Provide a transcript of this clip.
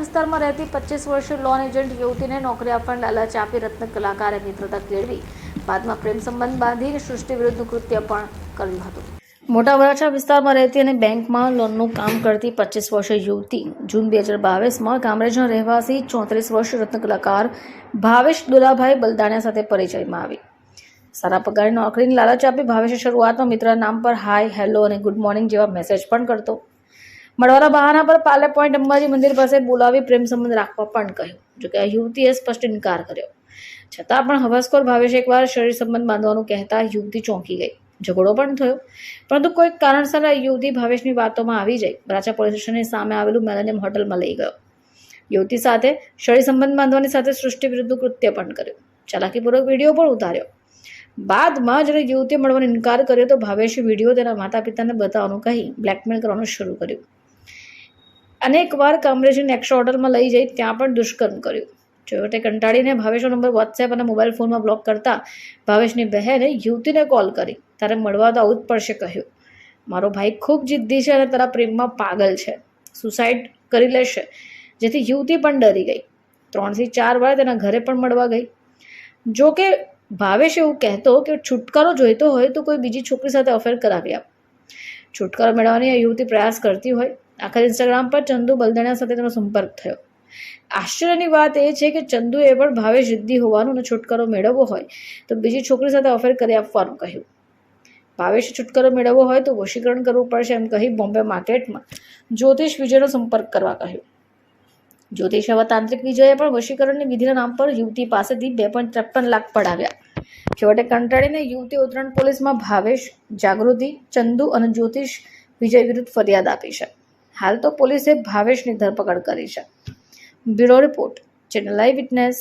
વિસ્તારમાં રહેતી પચીસ વર્ષીય લોન એજન્ટ યુવતીને નોકરી આપવાની લાલચ આપી રત્ન કલાકારે મિત્રતા કેળવી. બાદમાં પ્રેમ સંબંધ બાંધીને સૃષ્ટિ વિરુદ્ધનું કૃત્ય પણ કર્યું હતું. મોટા વરાછા વિસ્તારમાં રહેતી અને બેંકમાં લોનનું કામ કરતી પચીસ વર્ષીય યુવતી જૂન બે હજાર બાવીસમાં કામરેજના રહેવાસી ચોત્રીસ વર્ષ રત્ન કલાકાર ભાવેશ દુલાભાઈ બલદાણિયા સાથે પરિચયમાં આવી. સારા પગારની નોકરીની લાલચ આપી ભાવેશે શરૂઆતમાં મિત્રના નામ પર હાય હેલો અને ગુડ મોર્નિંગ જેવા મેસેજ પણ કરતો. મળવાના બહાના પર પાલે પોઈન્ટ અંબાજી મંદિર પાસે બોલાવી પ્રેમ સંબંધ રાખવા પણ કહ્યું. જોકે આ યુવતીએ સ્પષ્ટ ઇનકાર કર્યો. છતાં પણ હવાસખોર ભાવેશ એકવાર શરીર સંબંધ બાંધવાનું કહેતા યુવતી ચોંકી ગઈ. ઝઘડો પણ થયો. પરંતુ કોઈક કારણસર યુવતી ભાવેશની વાતોમાં આવી જઈ. રાજા પોલીસ સ્ટેશનની સામે આવેલું મેલેનિયમ હોટલમાં લઈ ગયો. યુવતી સાથે શરીર સંબંધ બાંધવાની સાથે સૃષ્ટિ વિરુદ્ધ કૃત્ય પણ કર્યું. ચાલાકીપૂર્વક વીડિયો પણ ઉતાર્યો. બાદમાં જ્યારે યુવતીએ મળવાનો ઇનકાર કર્યો તો ભાવેશે વીડિયો તેના માતા પિતાને બતાવવાનું કહી બ્લેકમેલ કરવાનું શરૂ કર્યું. અનેકવાર કામરેજની નેક્સ્ટ હોટલમાં લઈ જઈ ત્યાં પણ દુષ્કર્મ કર્યું. છેવટે કંટાળીને ભાવેશનો નંબર વોટ્સએપ અને મોબાઈલ ફોનમાં બ્લોક કરતા ભાવેશની બહેને યુવતીને કોલ કરી. તારે મળવા તો આવું જ પડશે કહ્યું. મારો ભાઈ ખૂબ જિદ્દી છે અને તારા પ્રેમમાં પાગલ છે. સુસાઇડ કરી લેશે. જેથી યુવતી પણ ડરી ગઈ. ત્રણથી ચાર વાર તેના ઘરે પણ મળવા ગઈ. જો કે ભાવેશ એવું કહેતો કે છુટકારો જોઈતો હોય તો કોઈ બીજી છોકરી સાથે અફેર કરાવી આપ. છુટકારો મેળવવાની આ યુવતી પ્રયાસ કરતી હોય આખર ઇન્સ્ટાગ્રામ પર ચંદુ બલદાણા સાથે તેનો સંપર્ક થયો. આશ્ચર્યની વાત એ છે કે ચંદુએ પણ ભાવે જિદ્દી હોવાનું અને છુટકારો મેળવવો હોય તો બીજી છોકરી સાથે અફેર કરી આપવાનું કહ્યું. ભાવેશે છુટકારો મેળવવો હોય તો વશીકરણ કરવું પડશે એમ કહી બોમ્બે માર્કેટમાં જ્યોતિષ વિજયનો સંપર્ક કરવા કહ્યું. જ્યોતિષ એવા તાંત્રિક વિજયે પણ વશીકરણની વિધિના નામ પર યુવતી પાસેથી બે પોઈન્ટ ત્રેપન લાખ પડાવ્યા. છેવટે કંટાળીને યુવતી ઉત્તરાયણ પોલીસમાં ભાવેશ, જાગૃતિ, ચંદુ અને જ્યોતિષ વિજય વિરુદ્ધ ફરિયાદ આપી છે. હાલ તો પોલીસે ભાવેશની ધરપકડ કરી છે. Bureau report channel live witness.